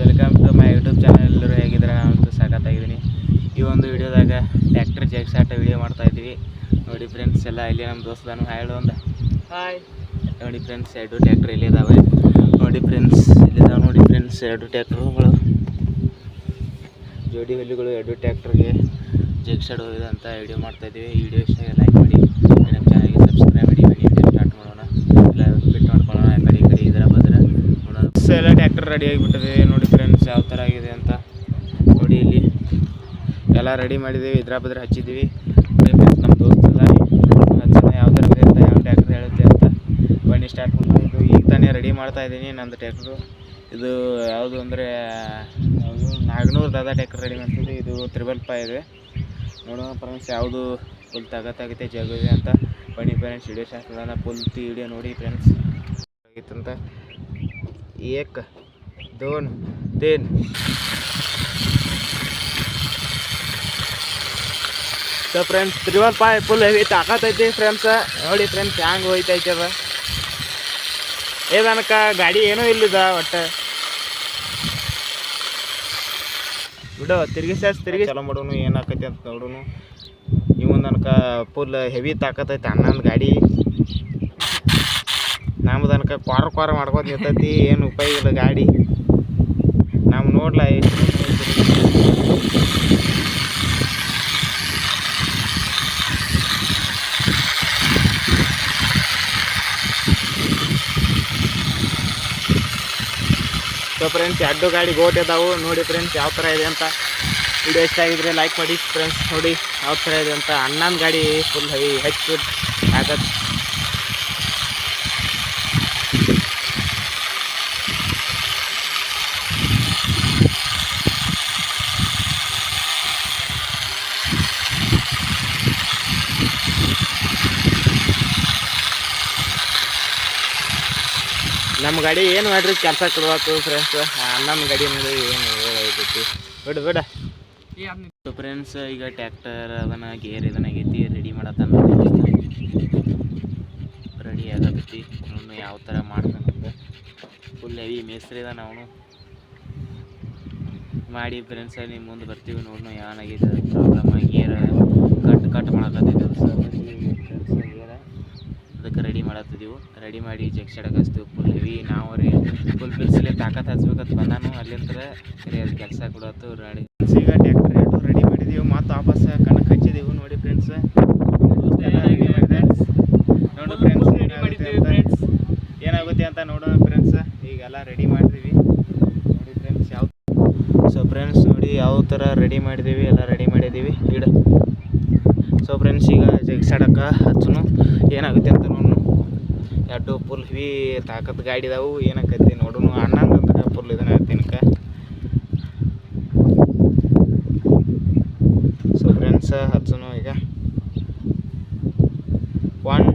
Welcome to my YouTube channel ಎಲ್ಲರೂ ಹೇಗಿದ್ದಾರೆ ನಾನಂತೂ ಸಾಕತ್ತಾಗಿದ್ದೀನಿ. ಈ ಒಂದು ವಿಡಿಯೋದಾಗ ಟ್ಯಾಕ್ಟರ್ ಜಗ್ಸಾಟ ವಿಡಿಯೋ ಮಾಡ್ತಾ ಇದ್ದೀವಿ. ನೋಡಿ ಫ್ರೆಂಡ್ಸ್ ಎಲ್ಲ ಇಲ್ಲಿ ನಮ್ಮ ದೋಸ್ತನು ಹೇಳು ಒಂದು ಹಾಯ್ ನೋಡಿ ಫ್ರೆಂಡ್ಸ್ ಎರಡು ಟ್ಯಾಕ್ಟ್ರ್ ಇಲ್ಲಿ ಇದಾವೆ. ನೋಡಿ ಫ್ರೆಂಡ್ಸ್ ಇಲ್ಲಿದಾವೆ ನೋಡಿ ಫ್ರೆಂಡ್ಸ್ ಎರಡು ಟ್ಯಾಕ್ಟ್ರುಗಳು ಜೋಡಿ ಹುಲ್ಲಿಗಳು ಎರಡು ಟ್ಯಾಕ್ಟ್ರಿಗೆ ಜಗ್ಸಾಡ್ ಹೋಗಿದೆ ಅಂತ ವಿಡಿಯೋ ಮಾಡ್ತಾ ಇದ್ದೀವಿ. ಈ ವಿಡಿಯೋ ಇಷ್ಟ ಲೈಕ್ ಮಾಡಿ ನಮ್ಮ ಚಾನಲ್ಗೆ ಸಬ್ಸ್ಕ್ರೈಬ್ ಮಾಡಿ ಬನ್ನಿ ವಿಡಿಯೋ ಸ್ಟಾರ್ಟ್ ಮಾಡೋಣ ಎಲ್ಲ ಬಿಟ್ಟು ಮಾಡ್ಕೊಳ್ಳೋಣ ಆ ಕಡೆ ಈ ಕಡೆ ಇದರ ಬದ್ರ ನೋಡೋಣ ಎಲ್ಲ ಟ್ಯಾಕ್ಟರ್ ರೆಡಿ ಆಗಿಬಿಟ್ಟಿದೆ. ನೋಡಿ ಫ್ರೆಂಡ್ಸ್ ಯಾವ ಥರ ಆಗಿದೆ ಅಂತ. ನೋಡಿ ಇಲ್ಲಿ. ಎಲ್ಲ ರೆಡಿ ಮಾಡಿದ್ದೀವಿ ಇದ್ರ ಬದ್ರ ಹಚ್ಚಿದ್ದೀವಿ ಫ್ರೆಂಡ್ಸ್ ನಮ್ಮ ದೋಸ್ತ ಹಚ್ಚೋಣ ಯಾವ ಥರ ಇದೆ ಅಂತ, ಯಾವ ಟ್ಯಾಕ್ಟ್ರ್ ಹೇಳುತ್ತೆ ಅಂತ. ಬನ್ನಿ ಸ್ಟಾರ್ಟ್ ಮಾಡ್ಕೊಂಡು. ಈಗ ತಾನೇ ರೆಡಿ ಮಾಡ್ತಾ ಇದ್ದೀನಿ ನಂದು ಟ್ಯಾಕ್ಟ್ರು ಇದು ಯಾವುದು ಅಂದರೆ ನಾಗನೂರು ದಾದಾ ಟ್ಯಾಕ್ಟ್ರ್ ರೆಡಿ ಮಾಡ್ತಿದ್ದೆ. ಇದು ತ್ರಿಬಲ್ ಪಾ ಇದೆ. ನೋಡೋಣ ಫ್ರೆಂಡ್ಸ್ ಯಾವುದು ಫುಲ್ ತಗತ್ತಾಗುತ್ತೆ ಜಾಗ ಇದೆ ಅಂತ. ಬನ್ನಿ friends video start full video ನೋಡಿ ಫ್ರೆಂಡ್ಸ್ ಆಗಿತ್ತಂತ. ಏಕ್. ದೋನ್ तीन ಸೊ ಫ್ರೆಂಡ್ಸ್ ತ್ರಿವಲ್ ಪಾಯ್ ಫುಲ್ ಹೆವಿ ತಾಕತ್ತೈತಿ ಫ್ರೆಂಡ್ಸ್ ನೋಡಿ ಫ್ರೆಂಡ್ಸ್ ಹ್ಯಾಂಗೆ ಹೋಯ್ತೈತೆ ಅದ ಏ, ನನಕ ಗಾಡಿ ಏನೂ ಇಲ್ಲಿದ ಒಟ್ಟು. ಬಿಡು, ತಿರುಗಿ ಸಾಸ್ ತಿರುಗಿ. ಚಲೋ ಮಾಡೋನು ಏನಾಕೈತಿ ಅಂತ ನೋಡೋನು. ಇವು ನನಕ ಫುಲ್ ಹೆವಿ ತಾಕತ್ತೈತಿ ಅಣ್ಣಂದು ಗಾಡಿ. ನಮ್ದು ಅನ್ಕ ಕ್ವಾರ ಕ್ವಾರ ನಿಂತೈತಿ, ಏನು ಉಪಯೋಗ ಇಲ್ಲ ಗಾಡಿ. ನೋಡ್ಲ ಸೊ ಫ್ರೆಂಡ್ಸ್ ಎರಡು ಗಾಡಿ ಗೋಟ್ ಇದಾವು. ನೋಡಿ ಫ್ರೆಂಡ್ಸ್ ಯಾವ ಥರ ಇದೆ ಅಂತ. ವಿಡಿಯೋ ಇಷ್ಟ ಆಗಿದ್ರೆ ಲೈಕ್ ಮಾಡಿ. ಫ್ರೆಂಡ್ಸ್ ನೋಡಿ ಯಾವ ಥರ ಇದೆ ಅಂತ. ಅಣ್ಣನ ಗಾಡಿ ಫುಲ್ ಹೆವಿ ಹೆಚ್ಚು ಆಗತ್ತೆ ನಮ್ಮ ಗಾಡಿ ಏನು ಮಾಡ್ರಿ? ಕೆಲಸ ಕೊಡ್ಬೇಕು ಫ್ರೆಂಡ್ಸ್ ಅಣ್ಣನ ಗಾಡಿ ಏನು ಹೇಳಿ ಬಿಡು, ಬಿಡ. ಫ್ರೆಂಡ್ಸ್ ಈಗ ಟ್ಯಾಕ್ಟರ್ ಅದನ್ನ ಗೇರ್ ಇದನ್ನ ಆಗೈತಿ ರೆಡಿ ಮಾಡತ್ತಾನ ರೆಡಿ ಆಗತ್ತೈತಿ ಅವನು ಯಾವ ಥರ ಮಾಡ್ತಾನಂತ ಫುಲ್ ಹೆವಿ ಮೇಸ್ತ್ರಿ ಇದಾನ ಅವನು. ಮಾಡಿ ಫ್ರೆಂಡ್ಸ್ ನಿಮ್ಮ ಮುಂದೆ ಬರ್ತೀವಿ ನೋಡೋಣ ಏನಾಗಿದೆ ಪ್ರಾಬ್ಲಮ್ ಗೇರ್ ಕಟ್ ಕಟ್ ಮಾಡಕತ್ತೈತಿ ಅದು ಸರ್ ಗೇರ ಅದಕ್ಕೆ ರೆಡಿ ಮಾಡತ್ತಿದ್ದೆವು. ರೆಡಿ ಮಾಡಿ ಜಗ್ಸಡ್ ಹಚ್ತೀವಿ ಫುಲ್ ಹೆವಿ ನಾವು ರೀ ಫುಲ್ ಬಿಲ್ಸಲ್ಲಿ ತಾಕತ್ ಹಚ್ಬೇಕಂತ ಬಂದಾನು ಅಲ್ಲಿಂದ ಸರಿ ಅದು ಕೆಲಸ ಕೊಡತ್ತು ರೆಡಿ. ಈಗ ಟ್ಯಾಕ್ಟರ್ ಎರಡು ರೆಡಿ ಮಾಡಿದೀವಿ. ಮತ್ತು ವಾಪಸ್ ಕಣಕ್ಕೆ ಹಚ್ಚಿದೀವಿ ನೋಡಿ ಫ್ರೆಂಡ್ಸ್ ನೋಡಿ ಫ್ರೆಂಡ್ಸ್ ಏನಾಗುತ್ತೆ ಅಂತ. ಏನಾಗುತ್ತೆ ಅಂತ ನೋಡೋಣ ಫ್ರೆಂಡ್ಸ್ ಈಗೆಲ್ಲ ರೆಡಿ ಮಾಡಿದೀವಿ. ನೋಡಿ ಫ್ರೆಂಡ್ಸ್ ಯಾವ ಸೊ ಫ್ರೆಂಡ್ಸ್ ನೋಡಿ ಯಾವ ಥರ ರೆಡಿ ಮಾಡಿದ್ದೀವಿ ಎಲ್ಲ ರೆಡಿ ಮಾಡಿದ್ದೀವಿ ಗಿಡ ಸೊ ಫ್ರೆಂಡ್ಸ್ ಈಗ ಜಗ್ಸಾಡಕ್ಕೆ ಹಚ್ಚನು. ಏನಾಗುತ್ತೆ ಅಂತ ನೋಡೋಣ ಎರಡು ಫುಲ್ ಹೆವಿ ತಾಕತ್ ಗಾಡಿ ಏನಾಗತ್ತೆ ಏನಾಕೈತಿ ನೋಡೋಣ ಅಣ್ಣಂದ್ರೆ ಫುಲ್ ಇದನ್ನ ತಿನ್ಕ. ಸೊ ಫ್ರೆಂಡ್ಸ್ ಹಚ್ಚನು ಈಗ. One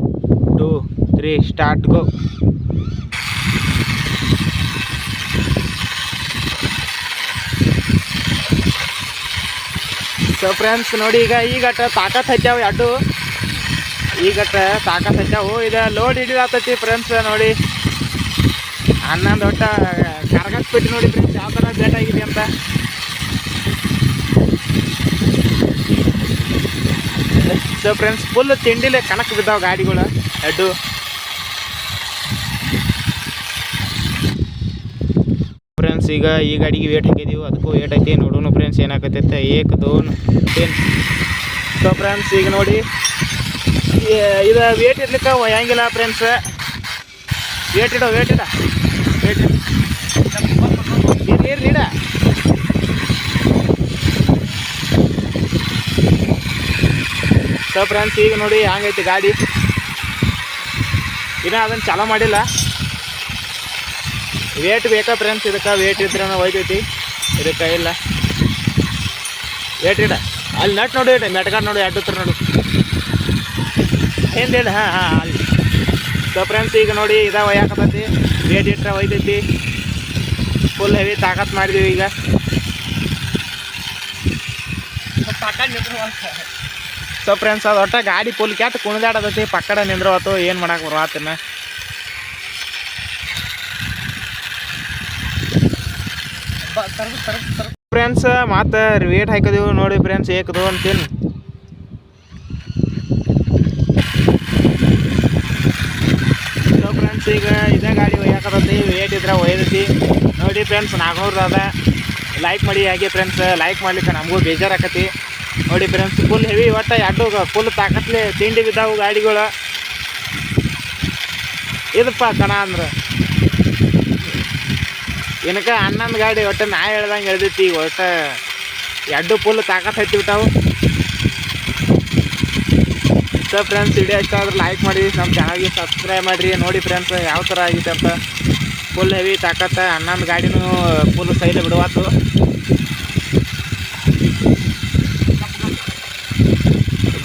two three start go so friends ನೋಡಿ ಈಗ ಈಗ ತಾಕತ್ ಹಚ್ಚಾವು ಎರಡು ಈಗಟ್ಟ ತಾಕತ್ ಹಚ್ಚಾವು ಇದು ಲೋಡ್ ಹಿಡಿದಾತತಿ ಫ್ರೆಂಡ್ಸ್ ನೋಡಿ. ಹನ್ನೊಂದು ಒಟ್ಟ ಕರ್ಗಕ್ಕೆ ಬಿಟ್ಟು ನೋಡಿ ಫ್ರೆಂಡ್ಸ್ ಯಾವ ಥರ ಬೇಟ್ ಆಗಿದೆ ಅಂತ. ಸೊ ಫ್ರೆಂಡ್ಸ್ ಫುಲ್ ತಿಂಡಿಲೆ ಕಣಕ್ ಬಿದ್ದಾವ ಗಾಡಿಗಳು ಎಡ್ಡು ಫ್ರೆಂಡ್ಸ್ ಈಗ ಈ ಗಾಡಿಗೆ ವೇಟ್ ಹಾಕಿದೀವಿ, ಅದಕ್ಕೂ ವೇಟ್ ಐತಿ. ನೋಡೋಣ ಫ್ರೆಂಡ್ಸ್ ಏನಾಗತ್ತೈತೆ ಏಕ್ ದೋನ್ ಟೆನ್ ಸೊ ಫ್ರೆಂಡ್ಸ್ ಈಗ ನೋಡಿ. ಇದು ವೇಟ್ ಇರ್ಲಿಕ್ಕೆ ಹೆಂಗಿಲ್ಲ ಫ್ರೆಂಡ್ಸ್ ವೇಟ್ ಇಡ ವೇಟ್ ಇಡ. ಇಡ ಸೊ ಫ್ರೆಂಡ್ಸ್ ಈಗ ನೋಡಿ ಹಂಗೈತಿ ಗಾಡಿ. ಇನ್ನ ಅದನ್ನು ಚಾಲೂ ಮಾಡಿಲ್ಲ. ವೇಟ್ ಬೇಕಾ ಫ್ರೆಂಡ್ಸ್ ಇದಕ್ಕೆ ವೇಟ್ ಇದ್ರೆ ಒಯ್ತೈತಿ ಇದಕ್ಕೆ ಇಲ್ಲ. ವೇಟ್ ಇಡ. ಅಲ್ಲಿ ನಟ್ ನೋಡಿ ಇಡ ಮೆಟ್ಗಾಡ್ ನೋಡಿ, ಎರಡು ಹತ್ರ ನೋಡು. ಹಿಂದೆ ಹಾಂ ಹಾಂ, ಅಲ್ಲಿ. ಸೊ ಫ್ರೆಂಡ್ಸ್ ಈಗ ನೋಡಿ ಇದ ಒಯ್ಯಾಕತ್ತೈತಿ ವೇಟ್ ಇಟ್ರೆ ಒಯ್ತೈತಿ ಫುಲ್ ಹೆವಿ ತಾಕತ್ ಮಾಡಿದೀವಿ ಈಗ. ಸೊ ಫ್ರೆಂಡ್ಸ್ ಅದು ಒಟ್ಟ ಗಾಡಿ ಫುಲ್ ಕ್ಯಾಟ್ ಕುಣಿದಾಡದತಿ ಪಕ್ಕಡ ನಿಂದ್ರವತ್ತು ಏನು ಮಾಡಕ್ಕೆ ತರದು ಫ್ರೆಂಡ್ಸ್ ಮತ್ತೆ ವೇಟ್ ಹಾಕಿದೀವಿ ನೋಡಿ ಫ್ರೆಂಡ್ಸ್ ಏಕದು ಅಂತೀನಿ. ಸೊ ಫ್ರೆಂಡ್ಸ್ ಈಗ ಇದೇ ಗಾಡಿ ಒಯ್ಯಾಕತ್ತೈತಿ ವೇಟ್ ಇದ್ರೆ ಒಯ್ದೈತಿ ನೋಡಿ ಫ್ರೆಂಡ್ಸ್ ಅದ. ಲೈಕ್ ಮಾಡಿ, ಹಾಗೆ ಫ್ರೆಂಡ್ಸ್ ಲೈಕ್ ಮಾಡ್ಲಿಕ್ಕೆ ನಮಗೂ ಬೇಜಾರಾಕತಿ ನೋಡಿ ಫ್ರೆಂಡ್ಸ್ ಫುಲ್ ಹೆವಿ ಒಟ್ಟು ಎರಡು ಫುಲ್ ತಾಕತ್ಲೆ ತಿಂಡಿ ಬಿದ್ದಾವು ಗಾಡಿಗಳು. ಇದಪ್ಪ ಕಣ ಅಂದ್ರೆ. ಏನಕ್ಕ ಹನ್ನೊಂದು ಗಾಡಿ ಒಟ್ಟು ನಾ ಹೇಳ್ದಂಗೆ ಹೇಳ್ದೈತಿ ಈಗ ಒಟ್ಟು ಎರಡು ಫುಲ್ ತಾಕತ್ ಹತ್ತಿಬಿಟ್ಟಾವು ಸೊ ಫ್ರೆಂಡ್ಸ್ ವಿಡಿಯೋ ಇಷ್ಟ ಆದ್ರೆ ಲೈಕ್ ಮಾಡಿ, ನಮ್ಮ ಚಾನಲ್ಗೆ ಸಬ್ಸ್ಕ್ರೈಬ್ ಮಾಡಿರಿ. ನೋಡಿ ಫ್ರೆಂಡ್ಸ್ ಯಾವ ಥರ ಆಗಿದೆ ಅಂತ. ಫುಲ್ ಹೆವಿ ತಾಕತ್ತ, ಹನ್ನೊಂದು ಗಾಡಿನೂ ಫುಲ್ ಸೈಡ್ ಬಿಡುವಾತು.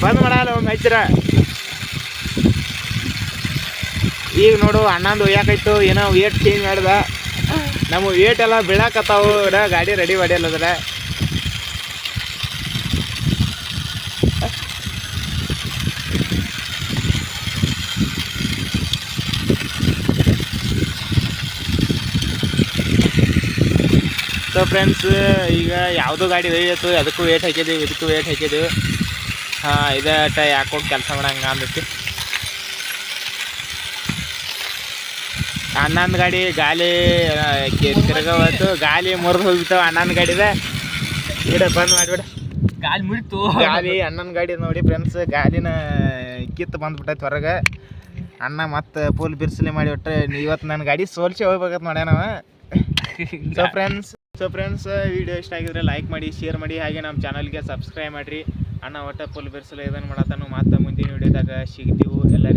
ಬಂದ್ ಮಾಡಲ್ಲ ಒಮ್ಮೆ ಹಚ್ಚಿರ. ಈಗ ನೋಡು, ಹನ್ನೊಂದು ಒಯ್ಯಾಕೈತು ಏನೋ ವೇಟ್ ಚೇಂಜ್ ಮಾಡ್ದ. ನಮ್ಮ ವೇಟ್ ಎಲ್ಲ ಬೀಳಾಕತ್ತಾವು ಗಾಡಿ ರೆಡಿ ಮಾಡಿಲ್ಲದ್ರ ಸೊ ಫ್ರೆಂಡ್ಸ್ ಈಗ ಯಾವುದು ಗಾಡಿ ಒಯ್ಯತ್ತು ಅದಕ್ಕೂ ವೇಟ್ ಹಾಕಿದ್ದೀವಿ ಇದಕ್ಕೂ ವೇಟ್ ಹಾಕಿದ್ದೀವಿ ಹಾಂ ಇದೇ ಟ ಯಾಕೋಗಿ ಕೆಲಸ ಮಾಡಂಗ ಅಂದೈತಿ. ಹನ್ನೊಂದು ಗಾಡಿ ಗಾಲಿ ತಿರ್ಗವತ್ತು ಗಾಲಿ ಮುರಿದು ಹೋಗ್ಬಿಟ್ಟು ಹನ್ನೊಂದು ಗಾಡಿದ. ಬಿಡ ಬಂದ್ ಮಾಡಿಬಿಡ. ಗಾಲಿ ಮುರಿತು. ಗಾಲಿ ಹನ್ನೊಂದು ಗಾಡಿ ನೋಡಿ ಫ್ರೆಂಡ್ಸ್ ಗಾಲಿನ ಕಿತ್ತು ಬಂದ್ಬಿಟ್ಟೈತೆ ಹೊರಗೆ. ಅಣ್ಣ ಮತ್ತೆ ಫುಲ್ ಬಿರ್ಸಲಿ ಮಾಡಿಬಿಟ್ರೆ ಇವತ್ತು ನನ್ನ ಗಾಡಿ ಸೋಲ್ಸಿ ಹೋಗ್ಬೇಕಂತ ಮಾಡ್ಯಾನವ so friends so friends video ಇಷ್ಟ ಆಗಿದ್ರೆ ಲೈಕ್ ಮಾಡಿ ಶೇರ್ ಮಾಡಿ, ಹಾಗೆ ನಮ್ಮ ಚಾನಲ್ಗೆ ಸಬ್ಸ್ಕ್ರೈಬ್ ಮಾಡಿರಿ. ಅಣ್ಣ ಒಟ್ಟು ಪುಲ್ ಬಿರ್ಸಲು ಇದನ್ನು ಮಾಡತ್ತಾನು. ಮತ್ತೆ ಮುಂದಿನ ವಿಡಿಯೋದಾಗ ಸಿಗ್ತೀವಿ. ಎಲ್ಲ